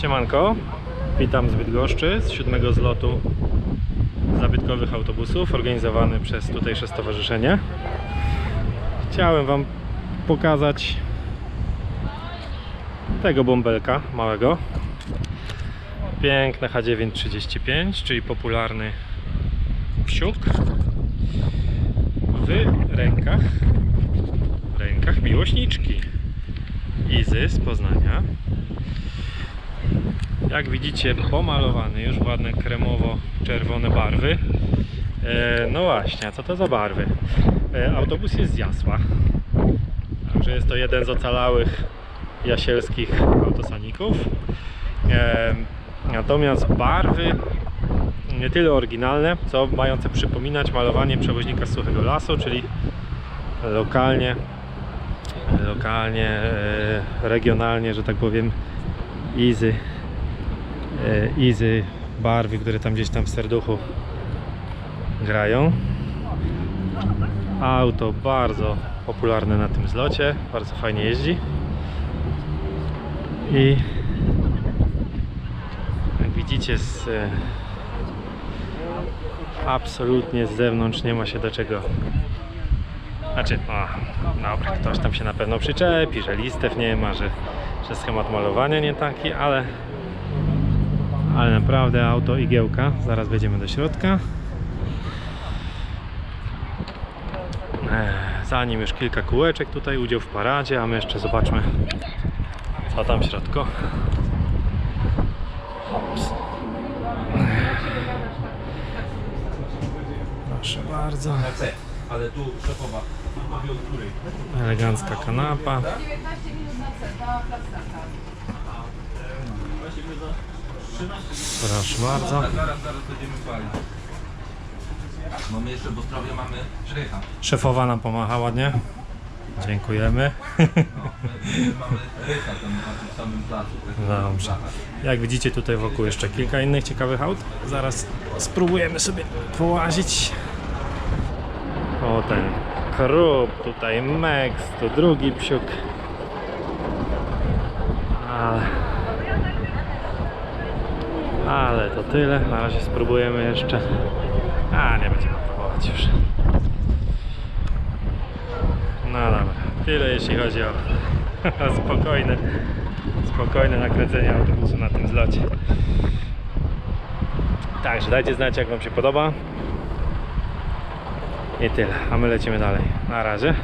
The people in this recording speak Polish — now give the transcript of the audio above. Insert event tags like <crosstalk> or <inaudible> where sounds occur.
Siemanko, witam z Bydgoszczy, z siódmego zlotu zabytkowych autobusów organizowany przez tutejsze stowarzyszenie. Chciałem Wam pokazać tego bąbelka małego. Piękne H935, czyli popularny wsiuk w rękach w rękach miłośniczki Izy z Poznania. Jak widzicie, pomalowany już ładne kremowo-czerwone barwy. E, no właśnie, a co to za barwy? E, autobus jest z Jasła. Także jest to jeden z ocalałych jasielskich autosaników. E, natomiast barwy nie tyle oryginalne, co mające przypominać malowanie przewoźnika z suchego lasu, czyli lokalnie, lokalnie, regionalnie, że tak powiem, Izy, e, Izy barwy, które tam gdzieś tam w serduchu grają. Auto bardzo popularne na tym zlocie, bardzo fajnie jeździ. I jak widzicie z e, absolutnie z zewnątrz nie ma się do czego znaczy, o, dobra, ktoś tam się na pewno przyczepi, że listew nie ma, że, że schemat malowania nie taki, ale ale naprawdę auto igiełka. Zaraz wejdziemy do środka. Eee, Za nim już kilka kółeczek tutaj, udział w paradzie, a my jeszcze zobaczmy co tam w środku. Proszę bardzo. Ale tu szefowa. Elegancka kanapa. 19 minut na. Proszę bardzo. Zaraz, zaraz będziemy palić. Mamy jeszcze, bo zdrowie mamy Rycha. Szefowa nam pomacha ładnie. Dziękujemy. No, my, my mamy Rycha tam na tym samym placu. Dobrze. Jak widzicie tutaj wokół jeszcze kilka innych ciekawych aut. Zaraz spróbujemy sobie połazić. O ten krób, tutaj Mex, tu drugi psiuk ale to tyle. Na razie spróbujemy jeszcze. A nie będziemy próbować już. No dobra, tyle jeśli chodzi o <laughs> spokojne, spokojne nakręcenie autobusu na tym zlocie. Także dajcie znać jak Wam się podoba. I tyle, a my lecimy dalej. Na razie.